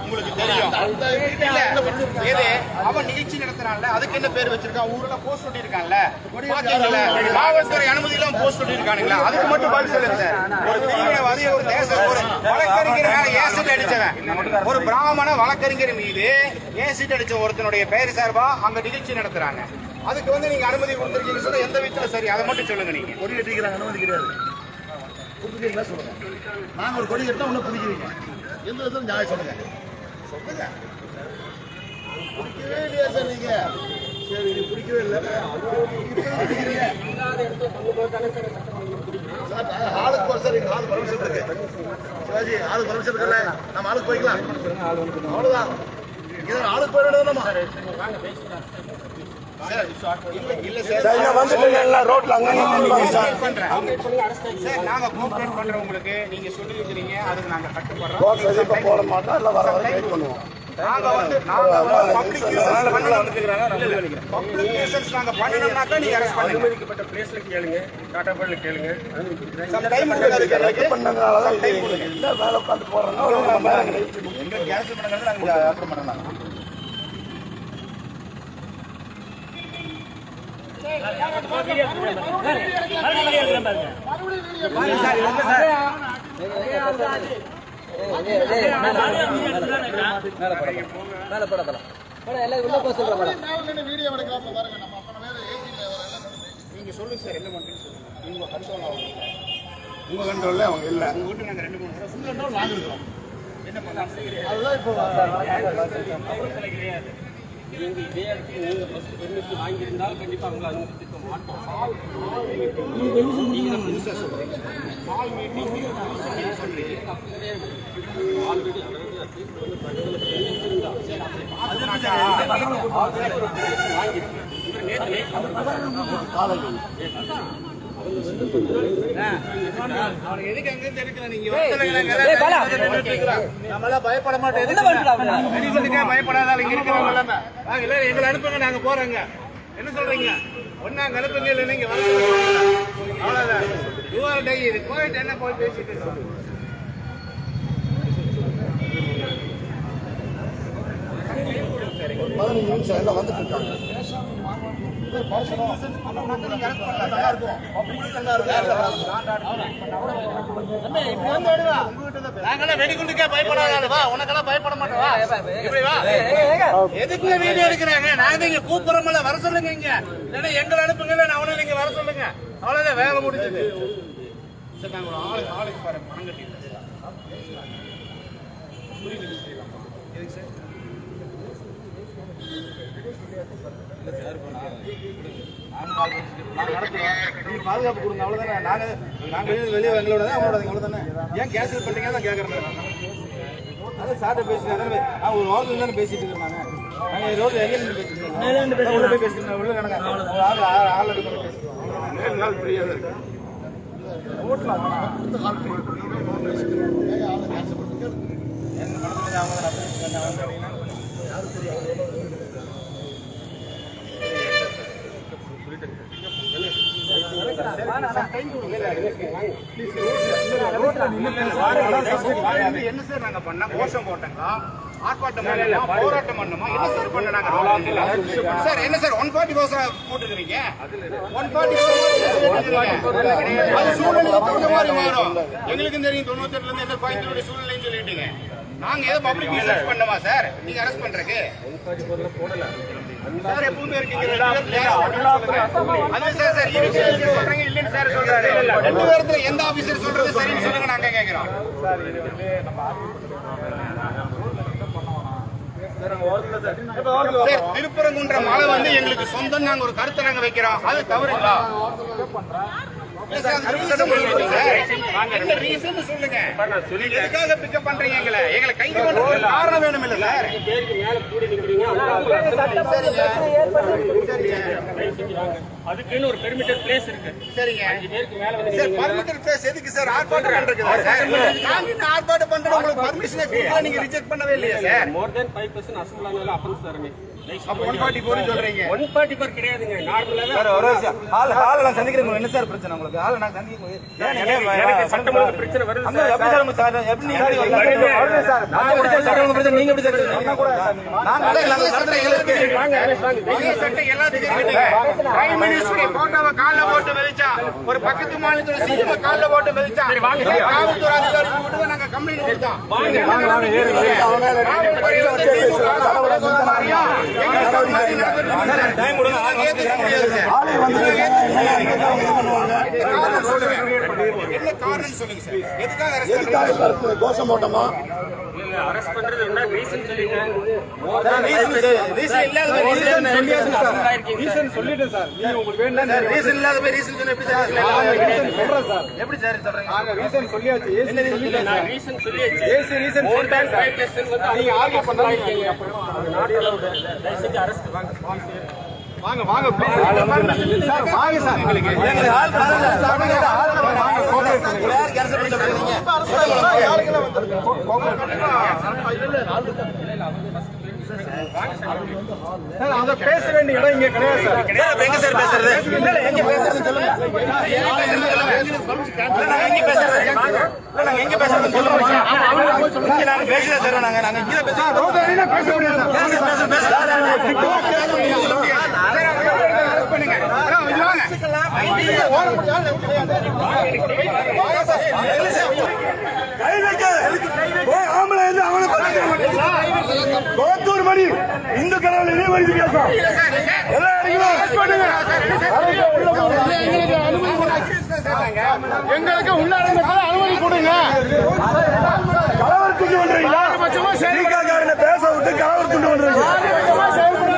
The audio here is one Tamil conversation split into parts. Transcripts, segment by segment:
உங்களுக்கு தெரியும் இல்ல எது அவன் நிகழ்ச்சி நடத்துறான்ல அதுக்கு என்ன பேர் வச்சிருக்கான் ஊர்ல போஸ்ட் ஒட்டி இருக்கான்ல காவல்துறை அனுமதி எல்லாம் போஸ்ட் ஒட்டி இருக்கானுங்களா அதுக்கு மட்டும் பதில் சொல்லுங்க ஒரு தீவிரவாதி ஒரு தேச ஒரு வழக்கறிஞர் மேல ஏசிட் அடிச்சவன் ஒரு பிராமண வழக்கறிஞர் மீது ஏசிட் அடிச்ச ஒருத்தனுடைய பெயர் சார்பா அங்க நிகழ்ச்சி நடத்துறாங்க அதுக்கு வந்து நீங்க அனுமதி கொடுத்துருக்கீங்க சொல்ல எந்த வீட்டில் சரி? அதை மட்டும் சொல்லுங்க நீங்க. கொடி கட்டிக்கிறாங்க அனுமதி கிடையாது. கொடுத்துருக்கீங்களா சொல்லுங்க. நாங்க ஒரு கொடி கட்டினா ஒன்றும் பிடிக்கிறீங்க எந்த விதத்தில் நியாயம் சொல்லுங்க. சொல்லுங்க. பிடிக்கவே இல்லையா சார் நீங்க? சரி இது பிடிக்கவே இல்லை. இப்ப பிடிக்கிறீங்க ஆளுக்கு போறோம் சார். எங்க ஆளு பர்மிஷன் இருக்கு. சிவாஜி ஆளுக்கு பர்மிஷன் இருக்குல்ல? நம்ம ஆளுக்கு போய்க்கலாம். அவ்வளவுதான். இது ஆளுக்கு போயிட ரோட்ல அங்க நாங்க உங்களுக்கு நீங்க சொல்லிருக்கிறீங்க அதுக்கு நாங்க கட்டுப்படுறோம் போட மாட்டோம் இல்ல வர வர வெயிட் பண்ணுவோம் நாங்க வந்து நாங்க பப்ளிக் நியூசன்ஸ் பண்ணணும் பப்ளிக் நியூசன்ஸ் நாங்க பண்ணணும்னாக்கா நீங்க அரெஸ்ட் பண்ணுங்க அனுமதிக்கப்பட்ட பிளேஸ்ல கேளுங்க கேளுங்க சம் டைம் கொடுங்க பண்ணதுனால தான் இது இல்ல மேல உட்காந்து போறோம்னா எங்க கேன்சல் பண்ணுங்க நாங்க அப்புறம் பண்ணலாம். வீடியோ எடுக்கலாம் பாருங்க நம்ம அப்பன வேற நீங்க சொல்லுங்க சார் என்ன பண்றீங்க சொல்லுங்க நீங்க ஆகும் உங்க கண்ட்ரோல்ல அவங்க இல்ல உங்க வீட்டு நாங்க ரெண்டு மூணு தடவை கண்ட்ரோல் நாங்க இருக்கோம் என்ன பண்ணலாம் அதுதான் இப்போ நீங்க இதே இடத்துக்கு நீங்க ஃபர்ஸ்ட் பெர்மிட் வாங்கியிருந்தால் கண்டிப்பா அவங்களை அனுமதிக்க மாட்டோம். மீட்டிங் ஆல்ரெடி இங்க இருக்கிறவங்க எல்லாமே வாங்க, இல்ல எங்களை அனுப்புங்க நாங்க போறோங்க என்ன சொல்றீங்க ஒண்ணா அங்க அனுப்புங்க இல்ல வர அவ்வளவுதான் யூஆர் டை இது போயிட்டு என்ன போய் பேசிட்டு இருக்கோம் பதினஞ்சு நிமிஷம் எல்லாம் வந்துட்டு இருக்காங்க. வெடிகுண்டுக்கே பயப்படாத உனக்கெல்லாம் பயப்பட மாட்டோம். எதுக்குங்க வீடியோ எடுக்கிறாங்க? நாங்க இங்க கூப்பிடுறோம்ல வர சொல்லுங்க இங்க. இல்லைன்னா எங்களை அனுப்புங்க இல்ல அவனை நீங்க வர சொல்லுங்க. அவ்வளவுதான் வேலை முடிஞ்சது. சரி நாங்க ஒரு ஆளு ஆளுக்கு பாரு பணம் கட்டி எதுக்கு சார்? பாதுகாப்பு கொடுங்க அவ்வளவுதானே நாங்க நாங்க வெளியே வெளியே எங்களோட தான் அவங்களோட எங்களோட தானே ஏன் கேன்சல் பண்றீங்க தான் கேட்குறேன் அதான் சார்ட்ட பேசி நான் ஒரு வாரத்துல தானே பேசிட்டு இருக்கேன் நாங்க நாங்க ரோட்ல எங்க நின்று பேசிட்டு இருக்கோம் உள்ள போய் பேசிட்டு உள்ள கிடங்க ஒரு ஆள் ஆள் ஆள் எடுத்து பேசிட்டு நாள் தான் இருக்கு ரோட்ல என்ன படத்துல அவங்க தான் பேசிட்டு அவங்க என்ன சார் நாங்க பண்ண? கோஷம் போட்டோங்க ஆர்ப்பாட்டம் பண்ணணுமா போராட்டம் பண்ணணுமா என்ன சார் பண்ண நாங்க சார் என்ன சார் ஒன் ஃபார்ட்டி ஃபோர் போட்டுக்கிறீங்க? ஒன் ஃபார்ட்டி அது சூழ்நிலைக்கு தகுந்த மாதிரி மாறும். எங்களுக்கும் தெரியும் தொண்ணூத்தெட்டுல இருந்து என்ன கோயம்புத்தூருடைய சூழ்நிலைன்னு சொல்லிட்டீங்க. நாங்க ஏதோ பப்ளிக் ரிசர்ச் பண்ணமா சார்? நீங்க அரெஸ்ட் பண்றதுக்கு? சார் எப்பவுமே இருக்கீங்க. அது சார் சார் சொல்றீங்க இல்லைன்னு சார் சொல்றாரு. ரெண்டு பேரத்துல எந்த ஆபீசர் சொல்றது சரின்னு சொல்லுங்க நாங்க கேக்குறோம். சார் திருப்பரங்குன்ற மலை வந்து எங்களுக்கு சொந்தம். நாங்க ஒரு கருத்தை நாங்க வைக்கிறோம். அது தவறுங்களா சார், சார். சார் அதுக்குன்னு ஒரு பெர்மிட்டட் பிளேஸ் இருக்கு சரிங்க அஞ்சு பேருக்கு மேல வந்து சார் பர்மிட்டட் பிளேஸ் எதுக்கு சார் ஆர்ப்பாட்டம் பண்றதுக்கு சார் நாங்க ஆர்ப்பாட்டம் பண்றது உங்களுக்கு பர்மிஷனே நீங்க ரிஜெக்ட் பண்ணவே இல்லையா sir more then five percent assemble ஆனாலும் அப்பன்ஸ் தரணும் அப்ப ஒன் ஃபார்ட்டி ஃபோர் கிடையாதுங்க. நார்மலாக சார் ஒரு விஷயம் ஆள் ஆள் நான் சந்திக்கிறேன் என்ன சார் பிரச்சனை உங்களுக்கு? ஆள் நான் சந்திக்க எனக்கு சட்டம் ஒழுங்கு பிரச்சனை வருது நீங்க ஒரு பக்கத்து மாநிலத்தோட சிஎம் கால்ல போட்டு மிதிச்சா, காவல்துறை அதிகாரி மட்டும் நாங்க கம்ப்ளைண்ட் கொடுத்தோம். காவல்துறை வந்து திமுக சட்டமன்ற மாதிரியா, எங்க சட்டம் மாதிரி நடந்துட்டு டைம் கொடுங்க ஆள் நாங்க ஏத்துக்க முடியாது சார். என்ன காரணம் சொல்லுங்க. என்ன காரணம் சொல்லுங்க சார். எதுக்காக arrest பண்றீங்க? கோஷம் போட்டோமா அரெஸ்ட் பண்றது என்ன ரீசன் சொல்லிட்டேன். சார் நீங்க உங்களுக்கு வேண்டாம் ரீசன் இல்லாத போய் ரீசன் சொன்னா எப்படி சார்? ரீசன் சொல்றேன். சார். எப்படி சார் சொல்றீங்க? நாங்க ரீசன் சொல்லியாச்சு. என்ன ரீசன்? நான் ரீசன் சொல்லியாச்சு. AC reason more then five percent வந்து நீங்க ஆர்கியூ பண்ணாதீங்க. நாட் அலௌட் தயவு செஞ்சு அரெஸ்ட் வாங்க வாங்க. வாங்க ப்ளீஸ் சார் வாங்க சார் எங்களுக்கு ஆள் ஆள் வாங்க சார் அத பேச வேண்டிய இடம் இங்க கிடையாது சார் கிடையாது எங்க சார் பேசுறது எங்க பேசுறது சொல்லுங்க நாங்க எங்க பேசுறது இல்ல, நாங்க எங்க பேசுறது சொல்லுங்க நாங்க பேசல சார் நாங்க நாங்க இங்க பேசுறோம் பேச முடியாது சார் பேச பேச கோத்தூர் மணி இந்து கடவுள் மாதிரி பேசும் எல்லாம். எங்களுக்கு உள்ளடங்கத்தில் அனுமதி கொடுங்க கலவரத்துக்கு பண்றீங்களா சீக்காக்காரனை பேச விட்டு கலவரத்துக்கு பண்றீங்க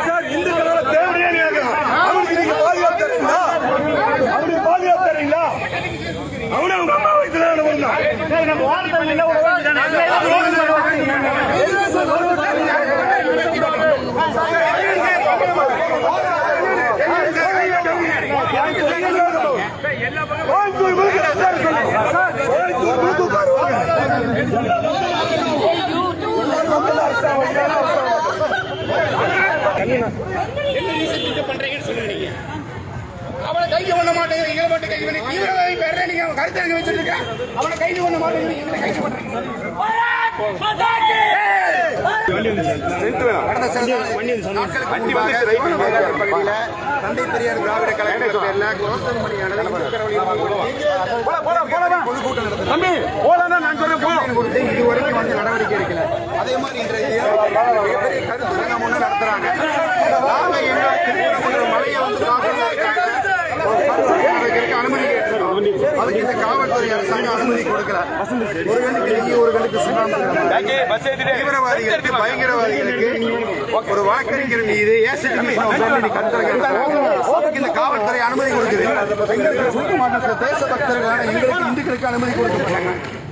சார் இந்து கடவுளை தேவையான கேட்கணும் அவனுக்கு நீங்க பாதுகாப்பு தரீங்களா அவனுக்கு பாதுகாப்பு தரீங்களா அவனை உங்க அம்மா வயிற்றுல நம்ம கோயம்புத்தூர் முழுக்க சார் சொல்லுங்க கோயம்புத்தூர் முழுக்க உட்காருவாங்க என்ன ரீசன் பண்றீங்கன்னு சொல்லுங்க நீங்க. அவனை பண்ண மாட்டேங்கிறீங்க இவரை பண்ணி நீங்க கருத்து அங்க வச்சிருக்க அவனை கைது பண்ண மாட்டேங்கிறீங்க இவரை கைது பண்றீங்க தந்தை பெரியார் திராவிட பேர்ல மணியானது பொதுக்கூட்டம் கொடுத்து இதுவரைக்கும் வந்து நடவடிக்கை எடுக்கல. அதே மாதிரி இன்றைய மிகப்பெரிய கருத்து சங்கம் ஒண்ணு நடத்துறாங்க நாங்க எங்களோட திருப்பூர் மலையை வந்து பார்க்கறதுக்காக ஒரு கருத்தரங்கத்திற்கு அனுமதி கேட்டிருக்கோம். அதுக்கு இந்த காவல்துறை அரசாங்கம் அனுமதி கொடுக்கல. ஒரு கண்ணுக்கு நெய் ஒரு சுண்ணாம்பு. தீவிரவாதிகளுக்கு பயங்கரவாதிகளுக்கு ஒரு வழக்கறிஞர் மீது ஏசிட் மிஷின் கருத்தரங்க இந்த காவல்துறை அனுமதி கொடுக்குது. எங்களுக்கு தேச பக்தர்களான எங்களுக்கு இந்துக்களுக்கு அனுமதி கொடுக்க மாட்டாங்க